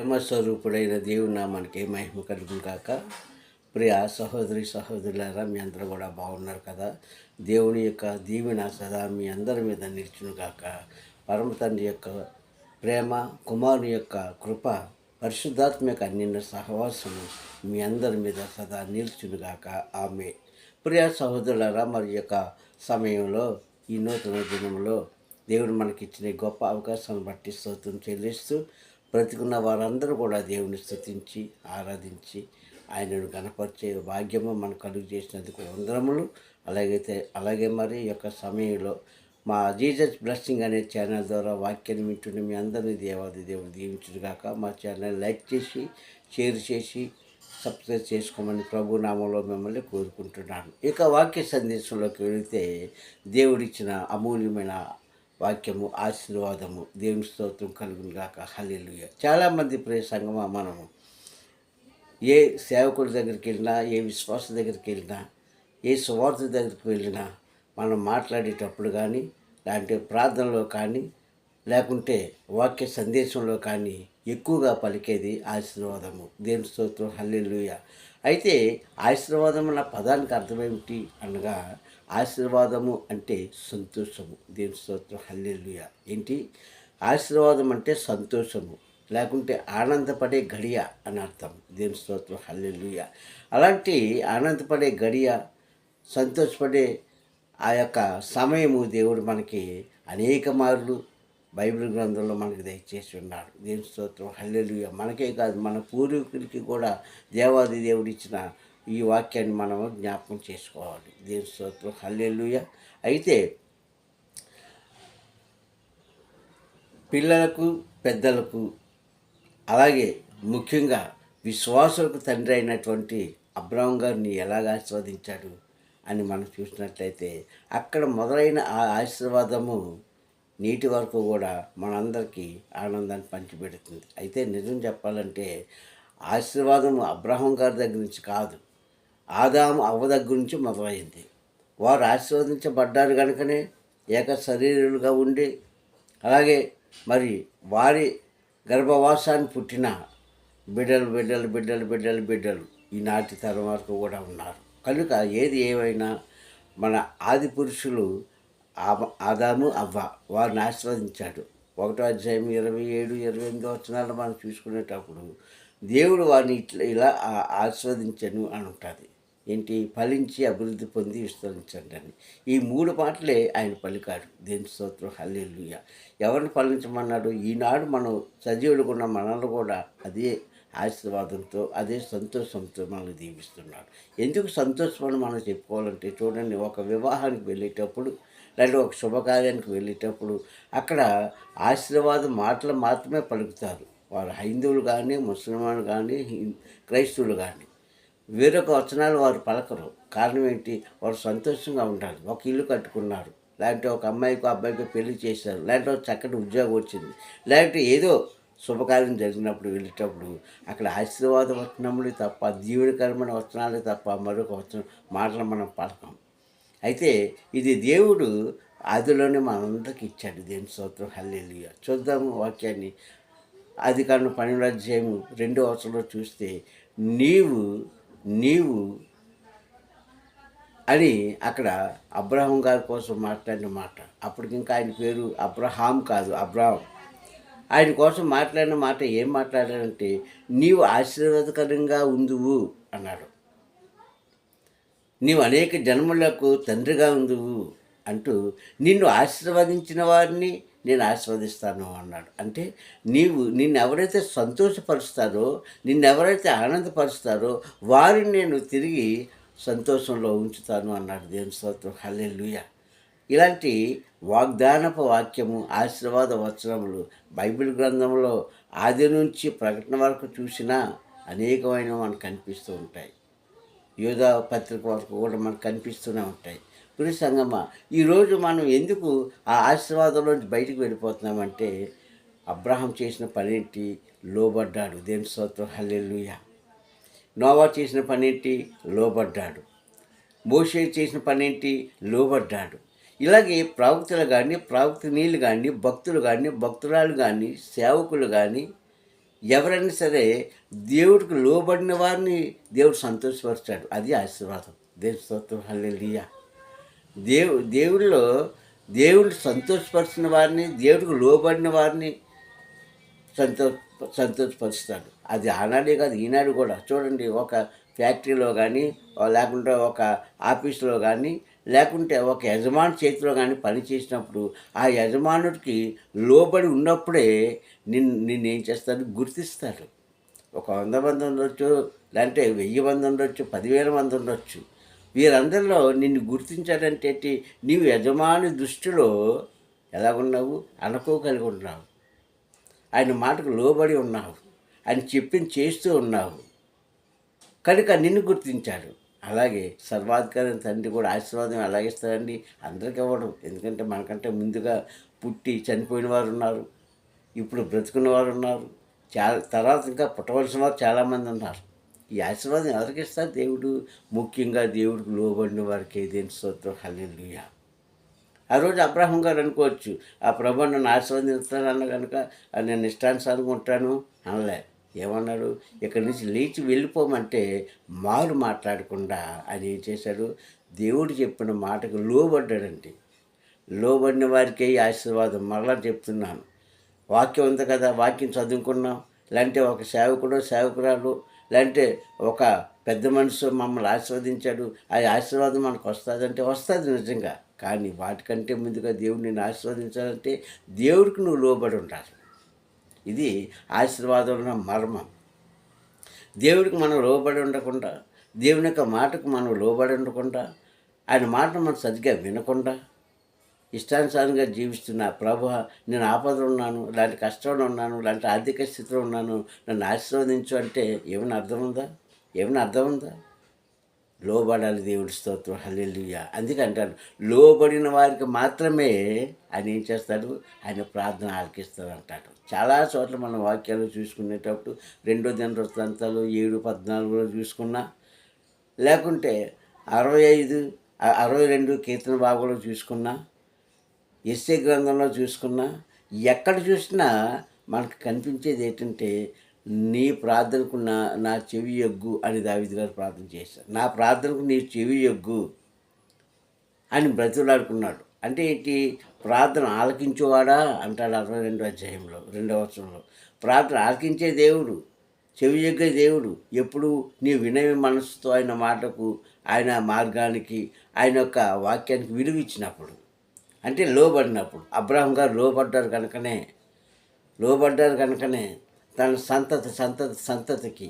ప్రేమస్వరూపుడైన దేవుని నామానికి మహిమ కలుగును కాక ప్రియ సహోదరి సహోదరులారా మీ అందరూ కూడా బాగున్నారు కదా? దేవుని యొక్క దీవెన సదా మీ అందరి మీద నిలిచును కాక పరమ తండ్రి యొక్క ప్రేమ కుమారుని యొక్క కృప పరిశుద్ధాత్మ యొక్క సహవాసం సహవాసము మీ అందరి మీద సదా నిల్చునుగాక ఆమె. ప్రియ సహోదరులారా మరి యొక్క సమయంలో ఈ నూతన దినంలో దేవుడు మనకిచ్చిన ఇచ్చిన గొప్ప అవకాశాన్ని బట్టి స్తోత్రం చెల్లిస్తూ బ్రతికున్న వారందరూ కూడా దేవుని స్థుతించి ఆరాధించి ఆయనను గణపరిచే భాగ్యము మనకు కలుగు చేసినందుకు వందరములు అలాగైతే అలాగే మరి ఈ యొక్క సమయంలో మా జీజస్ బ్లెస్సింగ్ అనే ఛానల్ ద్వారా వాక్యాన్ని వింటున్న మీ అందరినీ దేవాది దేవుడు దీవించుగాక మా ఛానల్ లైక్ చేసి షేర్ చేసి సబ్స్క్రైబ్ చేసుకోమని ప్రభు నామంలో మిమ్మల్ని కోరుకుంటున్నాను. ఇక వాక్య సందేశంలోకి వెళితే దేవుడిచ్చిన అమూల్యమైన వాక్యము ఆశీర్వాదము దేవుని స్తోత్రం కలుగును గాక. హల్లెలూయా. చాలామంది ప్రియ సంగమా మనము ఏ సేవకుడి దగ్గరికి వెళ్ళినా ఏ విశ్వాస దగ్గరికి వెళ్ళినా ఏ సువార్త దగ్గరికి వెళ్ళినా మనం మాట్లాడేటప్పుడు కానీ లేదంటే ప్రార్థనలో కానీ లేకుంటే వాక్య సందేశంలో కానీ ఎక్కువగా పలికేది ఆశీర్వాదము. దేవుని స్తోత్రం హల్లెలూయ. అయితే ఆశీర్వాదం అన్న పదానికి అర్థమేమిటి అనగా ఆశీర్వాదము అంటే సంతోషము. దేవుని స్తోత్రం. హల్లెలూయ. ఏంటి? ఆశీర్వాదం అంటే సంతోషము. లేకుంటే ఆనందపడే గడియ అని అర్థం. దేవుని స్తోత్రం. హల్లెలూయ. అలాంటి ఆనందపడే గడియ సంతోషపడే ఆ యొక్క సమయము దేవుడు మనకి అనేక మార్లు బైబిల్ గ్రంథంలో మనకి దయచేసి ఉన్నాడు దేవుని స్తోత్రం. హల్లెలూయ. మనకే కాదు మన పూర్వీకులకి కూడా దేవాది దేవుడు ఇచ్చిన ఈ వాక్యాన్ని మనము జ్ఞాపకం చేసుకోవాలి. దేవుని స్తోత్రం. హల్లెలుయ. అయితే పిల్లలకు పెద్దలకు అలాగే ముఖ్యంగా విశ్వాసులకు తండ్రి అయినటువంటి అబ్రాహం గారిని ఎలాగ ఆశీర్వదించాడు అని మనం చూసినట్లయితే అక్కడ మొదలైన ఆ ఆశీర్వాదము నీటి వరకు కూడా మనందరికీ ఆనందాన్ని పంచిపెడుతుంది. అయితే నిజం చెప్పాలంటే ఆశీర్వాదం అబ్రహం గారి దగ్గర నుంచి కాదు. ఆదాము అవ్వ దగ్గర నుంచి మొదలైంది. వారు ఆశీర్వదించబడ్డారు కనుకనే ఏక శరీరులుగా ఉండి అలాగే మరి వారి గర్భవాసాన్ని పుట్టిన బిడ్డలు బిడ్డలు బిడ్డలు బిడ్డలు బిడ్డలు ఈనాటి తరం వరకు కూడా ఉన్నారు. కనుక ఏది ఏమైనా మన ఆది పురుషులు ఆదాము అవ్వ వారిని ఆశీర్వదించాడు. ఒకటో అధ్యాయం ఇరవై ఏడు ఇరవై ఎనిమిది వచనాలు మనం చూసుకునేటప్పుడు దేవుడు వారిని ఇట్లా ఇలా ఆశీర్వదించను అని ఉంటుంది ఏంటి? ఫలించి అభివృద్ధి పొంది విస్తరించండి అని. ఈ మూడు మాటలే ఆయన పలికాడు. దేని స్తోత్రం. హల్లెలూయ. ఎవరిని ఫలించమన్నాడు? ఈనాడు మనం సజీవుడుకున్న ఉన్న మనల్ని కూడా అదే ఆశీర్వాదంతో అదే సంతోషంతో మనల్ని దీవిస్తున్నాడు. ఎందుకు సంతోషం అని మనం చెప్పుకోవాలంటే చూడండి ఒక వివాహానికి వెళ్ళేటప్పుడు లేదా ఒక శుభకార్యానికి వెళ్ళేటప్పుడు అక్కడ ఆశీర్వాద మాటలు మాత్రమే పలుకుతారు. వారు హైందువులు కానీ ముస్లిమాలు కానీ క్రైస్తవులు కానీ. వేరొక వచనాలు వారు పలకరు. కారణం ఏంటి? వారు సంతోషంగా ఉండాలి ఒక ఇల్లు కట్టుకున్నారు. లేదంటే ఒక అమ్మాయికి అబ్బాయికి పెళ్ళి చేశారు. లేదంటే ఒక చక్కటి ఉద్యోగం వచ్చింది. లేదంటే ఏదో శుభకార్యం జరిగినప్పుడు వెళ్ళేటప్పుడు అక్కడ ఆశీర్వాద వచనములు తప్ప దీవుడికరమైన వచనాలే తప్ప మరొక వచనం మాటలు మనం పలకం. అయితే ఇది దేవుడు అదిలోనే మనందరికి ఇచ్చాడు దేని స్తోత్రం. హల్లెలూయ. చూద్దాము వాక్యాన్ని. అది కాను పన్నెండు అధ్యాయము రెండో అవసరంలో చూస్తే నీవు నీవు అని అక్కడ అబ్రహం గారి కోసం మాట్లాడిన మాట. అప్పటికి ఇంకా ఆయన పేరు అబ్రహాం కాదు అబ్రహం. ఆయన కోసం మాట్లాడిన మాట ఏం మాట్లాడాడంటే నీవు ఆశీర్వాదకరంగా ఉందువు అన్నాడు. నీవు అనేక జన్మలకు తండ్రిగా ఉందువు అంటూ నిన్ను ఆశీర్వదించిన వారిని నేను ఆశీర్వదిస్తాను అన్నాడు. అంటే నీవు నిన్ను ఎవరైతే సంతోషపరుస్తారో నిన్ను ఎవరైతే ఆనందపరుస్తారో వారిని నేను తిరిగి సంతోషంలో ఉంచుతాను అన్నాడు దేవుని స్తోత్రం. హల్లెలూయ. ఇలాంటి వాగ్దానపు వాక్యము ఆశీర్వాద వచనములు బైబిల్ గ్రంథంలో ఆది నుంచి ప్రకటన వరకు చూసినా అనేకమైన మనకు కనిపిస్తూ ఉంటాయి. యోధా పత్రిక వరకు కూడా మనకు కనిపిస్తూనే ఉంటాయి. గురు సంగమ. ఈరోజు మనం ఎందుకు ఆ ఆశీర్వాదంలోంచి బయటికి వెళ్ళిపోతున్నామంటే అబ్రహం చేసిన పనేంటి? లోబడ్డాడు. దేని స్తోత్రం? హల్లెలూయా. నోవా చేసిన పనేంటి? లోబడ్డాడు. మోషే చేసిన పనేంటి? లోబడ్డాడు. ఇలాగే ప్రవక్తలు కానీ ప్రవక్తనీయులు కానీ భక్తులు కానీ భక్తురాలు కానీ సేవకులు కానీ ఎవరైనా సరే దేవుడికి లోబడిన వారిని దేవుడు సంతోషపరిచాడు. అది ఆశీర్వాదం. దేని స్తోత్రం? హల్లెలూయా. దేవు దేవుడిలో దేవుడు సంతోషపరిచిన వారిని దేవుడికి లోబడిన వారిని సంతో సంతోషపరుస్తాడు. అది ఆనాడే కాదు ఈనాడు కూడా. చూడండి ఒక ఫ్యాక్టరీలో కానీ లేకుంటే ఒక ఆఫీసులో కానీ లేకుంటే ఒక యజమాని చేతిలో కానీ పని చేసినప్పుడు ఆ యజమానుడికి లోబడి ఉన్నప్పుడే నిన్ను నిన్ను ఏం చేస్తాడు? గుర్తిస్తాడు. ఒక వంద మంది ఉండొచ్చు లేదంటే వెయ్యి మంది ఉండొచ్చు పదివేల మంది ఉండొచ్చు. వీరందరిలో నిన్ను గుర్తించారంటే నీవు యజమాని దృష్టిలో ఎలాగున్నావు? అనుకో కలిగి ఉన్నావు. ఆయన మాటకు లోబడి ఉన్నావు. ఆయన చెప్పిన చేస్తూ ఉన్నావు. కనుక నిన్ను గుర్తించాడు. అలాగే సర్వాధికారి తండ్రి కూడా ఆశీర్వాదం అలాగే ఇస్తారండి అందరికీ ఇవ్వడం. ఎందుకంటే మనకంటే ముందుగా పుట్టి చనిపోయిన వారు ఉన్నారు. ఇప్పుడు బ్రతుకున్న వారు ఉన్నారు. చాలా తర్వాత ఇంకా పుట్టవలసిన వారు చాలామంది ఉన్నారు. ఈ ఆశీర్వాదం ఎవరికి ఇస్తారు? దేవుడు ముఖ్యంగా దేవుడికి లోబడిన వారికి ఏదైనా స్తోత్రం? హల్లెలుయా. ఆ రోజు అబ్రాహం గారు అనుకోవచ్చు ఆ ప్రభు నన్ను ఆశీర్వదిస్తానన్న కనుక నేను ఇష్టానుసారంగా ఉంటాను? అనలే. ఏమన్నాడు? ఇక్కడి నుంచి లేచి వెళ్ళిపోమంటే మారు మాట్లాడకుండా ఆయన ఏం చేశాడు? దేవుడు చెప్పిన మాటకు లోబడ్డాడండి. లోబడిన వారికి ఈ ఆశీర్వాదం. మరలా చెప్తున్నాను. వాక్యం ఉంది కదా? వాక్యం చదువుకున్నాం. లేదంటే ఒక సేవకుడు సేవకురాలు లేదంటే ఒక పెద్ద మనిషి మమ్మల్ని ఆశీర్వదించాడు ఆ ఆశీర్వాదం మనకు వస్తుందంటే వస్తుంది నిజంగా. కానీ వాటికంటే ముందుగా దేవుడు నేను ఆశీర్వదించాలంటే దేవుడికి నువ్వు లోబడి ఉండాలి. ఇది ఆశీర్వాదంలో మర్మం. దేవుడికి మనం లోబడి ఉండకుండా దేవుని యొక్క మాటకు మనం లోబడి ఉండకుండా ఆయన మాట మనం సరిగ్గా వినకుండా ఇష్టానుసారంగా జీవిస్తున్నా ప్రభు నేను ఆపదలో ఉన్నాను ఇలాంటి కష్టంలో ఉన్నాను ఇలాంటి ఆర్థిక స్థితిలో ఉన్నాను నన్ను ఆశీర్వదించు అంటే ఏమైనా అర్థం ఉందా? ఏమైనా అర్థం ఉందా? లోబడాలి దేవుడి స్తోత్రం హల్లెలూయా. అందుకే అంటాడు లోబడిన వారికి మాత్రమే ఆయన ఏం చేస్తాడు? ఆయన ప్రార్థన ఆలకిస్తాడు అంటాడు. చాలా చోట్ల మనం వాక్యాలు చూసుకునేటప్పుడు రెండో దిన వృత్తాంతాలు ఏడు పద్నాలుగులో చూసుకున్నా లేకుంటే అరవై ఐదు అరవై రెండు కీర్తన భాగంలో చూసుకున్నా ఎస్ఏ గ్రంథంలో చూసుకున్నా ఎక్కడ చూసినా మనకు కనిపించేది ఏంటంటే నీ ప్రార్థనకు నా నా చెవి యొగ్గు అని దావిది గారు ప్రార్థన చేశారు. నా ప్రార్థనకు నీ చెవి యొగ్గు అని బ్రతులాడుకున్నాడు. అంటే ఏంటి? ప్రార్థన ఆలకించేవాడా? అంటాడు అరవై రెండో అధ్యాయంలో రెండవ వచనంలో. ప్రార్థన ఆలకించే దేవుడు చెవి యొగ్గే దేవుడు. ఎప్పుడు? నీ వినయ మనసుతో ఆయన మాటకు ఆయన మార్గానికి ఆయన యొక్క వాక్యానికి విలువ ఇచ్చినప్పుడు అంటే లోబడినప్పుడు. అబ్రాహం గారు లోబడ్డారు కనుకనే లోబడ్డారు కనుకనే తన సంతతి సంతతి సంతతికి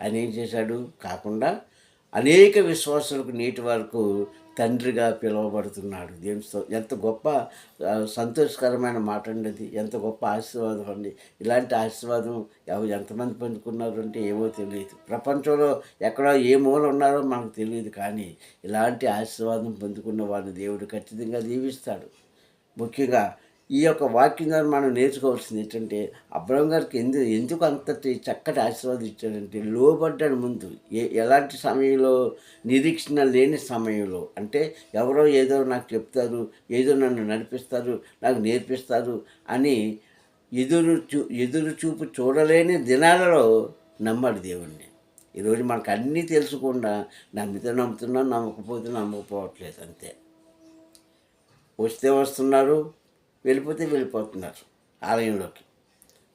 ఆయన ఏం చేశాడు? కాకుండా అనేక విశ్వాసులకు నేటి వరకు తండ్రిగా పిలువబడుతున్నాడు. దేవునితో ఎంత గొప్ప సంతోషకరమైన మాట అండి అది ఎంత గొప్ప ఆశీర్వాదం అండి. ఇలాంటి ఆశీర్వాదం ఎవరు ఎంతమంది పొందుకున్నారు అంటే ఏమో తెలియదు. ప్రపంచంలో ఎక్కడో ఏ మూల ఉన్నారో మనకు తెలియదు కానీ ఇలాంటి ఆశీర్వాదం పొందుకున్న వాళ్ళు దేవుడు ఖచ్చితంగా దీవిస్తాడు. ముఖ్యంగా ఈ యొక్క వాక్యం ద్వారా మనం నేర్చుకోవాల్సింది ఏంటంటే అబ్రహం గారికి ఎందుకు ఎందుకు అంతటి చక్కటి ఆశీర్వాదం ఇచ్చాడంటే లోబడ్డాడు ముందు. ఏ ఎలాంటి సమయంలో నిరీక్షణ లేని సమయంలో. అంటే ఎవరో ఏదో నాకు చెప్తారు ఏదో నన్ను నడిపిస్తారు నాకు నేర్పిస్తారు అని ఎదురు చూ ఎదురు చూపు చూడలేని దినాలలో నమ్మాడు దేవుణ్ణి. ఈరోజు మనకు అన్నీ తెలుసుకుండా నమ్మితే నమ్ముతున్నాం నమ్మకపోతే నమ్మకపోవట్లేదు అంతే. వస్తే వస్తున్నారు వెళ్ళిపోతే వెళ్ళిపోతున్నారు ఆలయంలోకి.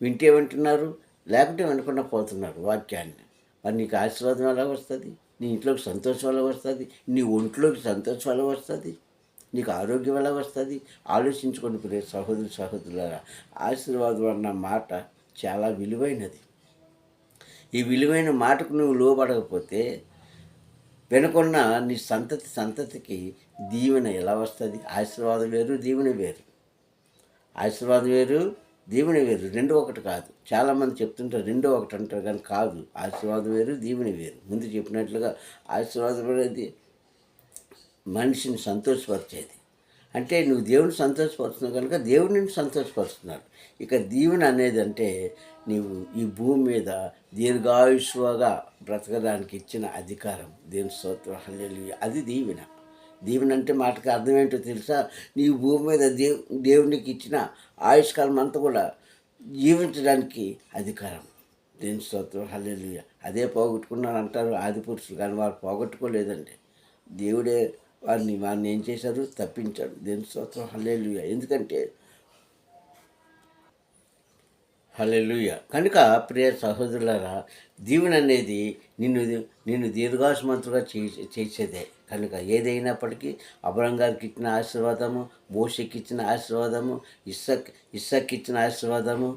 వింటే వింటున్నారు లేకుంటే వినకుండా పోతున్నారు వాక్యాన్ని. మరి నీకు ఆశీర్వాదం ఎలా వస్తుంది? నీ ఇంట్లోకి సంతోషం ఎలా వస్తుంది? నీ ఒంట్లోకి సంతోషం ఎలా వస్తుంది? నీకు ఆరోగ్యం ఎలా వస్తుంది? ఆలోచించుకొని ప్రియ సహోదరు సహోదరులారా ఆశీర్వాదం అన్న మాట చాలా విలువైనది. ఈ విలువైన మాటకు నువ్వు లోబడకపోతే వెనుకున్న నీ సంతతి సంతతికి దీవెన ఎలా వస్తుంది? ఆశీర్వాదం వేరు దీవెన వేరు. ఆశీర్వాదం వేరు దీవెన వేరు. రెండు ఒకటి కాదు. చాలామంది చెప్తుంటారు రెండో ఒకటి అంటారు కానీ కాదు. ఆశీర్వాదం వేరు దీవుని వేరు. ముందు చెప్పినట్లుగా ఆశీర్వాదం అనేది మనిషిని సంతోషపరిచేది. అంటే నువ్వు దేవుని సంతోషపరుస్తున్నావు కనుక దేవుని సంతోషపరుస్తున్నాడు. ఇక దీవెన అనేది అంటే నీవు ఈ భూమి మీద దీర్ఘాయుష్గా బ్రతకడానికి ఇచ్చిన అధికారం దేవుని స్తోత్రం. అది దీవెన. దీవెన అంటే మాటకు అర్థం ఏంటో తెలుసా? నీ భూమి మీద దేవు దేవునికి ఇచ్చిన ఆయుష్కాలం అంతా కూడా జీవించడానికి అధికారం. దేని స్తోత్రం హల్లెలూయా. అదే పోగొట్టుకున్నాను అంటారు ఆది పురుషులు కానీ వారు పోగొట్టుకోలేదండి. దేవుడే వారిని వారిని ఏం చేశారు? తప్పించాడు. దేని స్తోత్రం హల్లెలూయా. ఎందుకంటే హలెలుయ కనుక ప్రియ సహోదరులారా దీవెన అనేది నిన్ను నిన్ను దీర్ఘాసుమంతుగా చేసేదే. కనుక ఏదైనప్పటికీ అబ్రహం గారికి ఇచ్చిన ఆశీర్వాదము మోషకి ఇచ్చిన ఆశీర్వాదము ఇస్సక్ ఇస్సక్ ఇచ్చిన ఆశీర్వాదము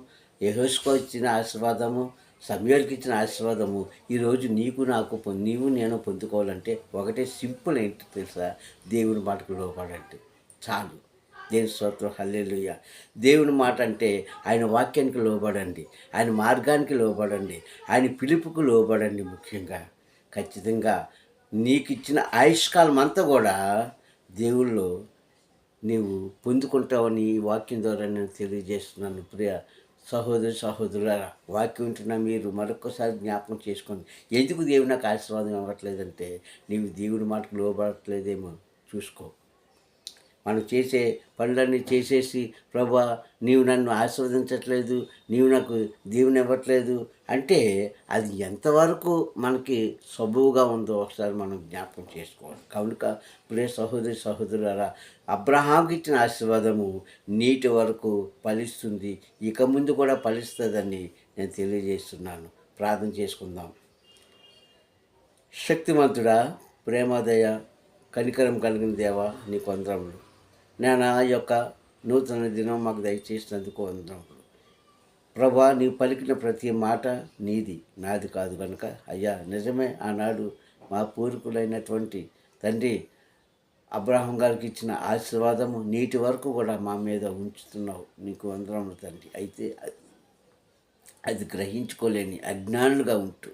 యహోస్కో ఇచ్చిన ఆశీర్వాదము సమయాలకి ఇచ్చిన ఆశీర్వాదము ఈరోజు నీకు నాకు పొ- నీవు నేను పొందుకోవాలంటే ఒకటే సింపుల్ ఏంటి తెలుసా? దేవుని మాటకు లోపడంటే చాలు. దేవుని స్తోత్రం హల్లెలూయ. దేవుని మాట అంటే ఆయన వాక్యానికి లోబడండి ఆయన మార్గానికి లోబడండి ఆయన పిలుపుకు లోబడండి ముఖ్యంగా. ఖచ్చితంగా నీకు ఇచ్చిన ఆయుష్కాలం అంతా కూడా దేవుళ్ళు నీవు పొందుకుంటావని ఈ వాక్యం ద్వారా నేను తెలియజేస్తున్నాను. ప్రియ సహోదరు సహోదరులారా వాక్యం ఉంటున్న మీరు మరొకసారి జ్ఞాపకం చేసుకోండి. ఎందుకు దేవుడు నాకు ఆశీర్వాదం ఇవ్వట్లేదంటే నీవు దేవుడి మాటకు లోబడట్లేదేమో చూసుకో. మనం చేసే పనులన్నీ చేసేసి ప్రభా నీవు నన్ను ఆస్వాదించట్లేదు నీవు నాకు దీవెన ఇవ్వట్లేదు అంటే అది ఎంతవరకు మనకి సబువుగా ఉందో ఒకసారి మనం జ్ఞాపకం చేసుకోవాలి. కనుక ప్రే సహోదరి సహోదరులారా అబ్రహాంకి ఇచ్చిన ఆశీర్వాదము నీటి వరకు ఫలిస్తుంది. ఇక ముందు కూడా ఫలిస్తుందని నేను తెలియజేస్తున్నాను. ప్రార్థన చేసుకుందాం. శక్తిమంతుడా ప్రేమదయ కనికరం కలిగిన దేవా నీ అందరములు నేను ఆ యొక్క నూతన దినం మాకు దయచేసినందుకు వందనములు ప్రభా నీవు పలికిన ప్రతి మాట నీది నాది కాదు కనుక అయ్యా నిజమే ఆనాడు మా పూర్వీకులైనటువంటి తండ్రి అబ్రాహం గారికి ఇచ్చిన ఆశీర్వాదము నీటి వరకు కూడా మా మీద ఉంచుతున్నావు. నీకు వందనములు తండ్రి. అయితే అది గ్రహించుకోలేని అజ్ఞానులుగా ఉంటూ.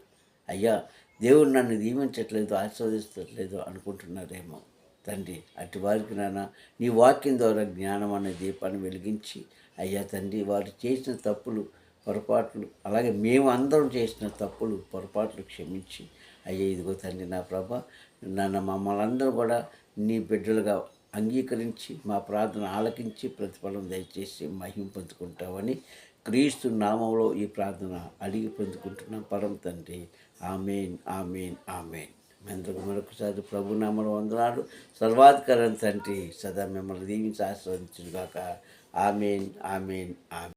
అయ్యా దేవుడు నన్ను దీవించట్లేదు ఆశీర్వదిస్తట్లేదు అనుకుంటున్నారేమో. తండ్రి అటు వారికి నాన్న నీ వాక్యం ద్వారా జ్ఞానం అనే దీపాన్ని వెలిగించి అయ్యా తండ్రి వారు చేసిన తప్పులు పొరపాట్లు అలాగే మేము అందరం చేసిన తప్పులు పొరపాట్లు క్షమించి అయ్యా ఇదిగో తండ్రి నా ప్రభ నన్ను మమ్మల్ని అందరూ కూడా నీ బిడ్డలుగా అంగీకరించి మా ప్రార్థన ఆలకించి ప్రతిఫలం దయచేసి మహిం పొందుకుంటామని క్రీస్తు నామంలో ఈ ప్రార్థన అడిగి పొందుకుంటున్నాం. పరం తండ్రి ఆమెన్ ఆమెన్ ఆమెన్. మెందకు మరొకసారి ప్రభు నామలు వందనాలు. సర్వాధికారం తండ్రి సదా మిమ్మల్ని దీవించి ఆశ్రవదించుగాక ఆమెన్ ఆమెన్ ఆమె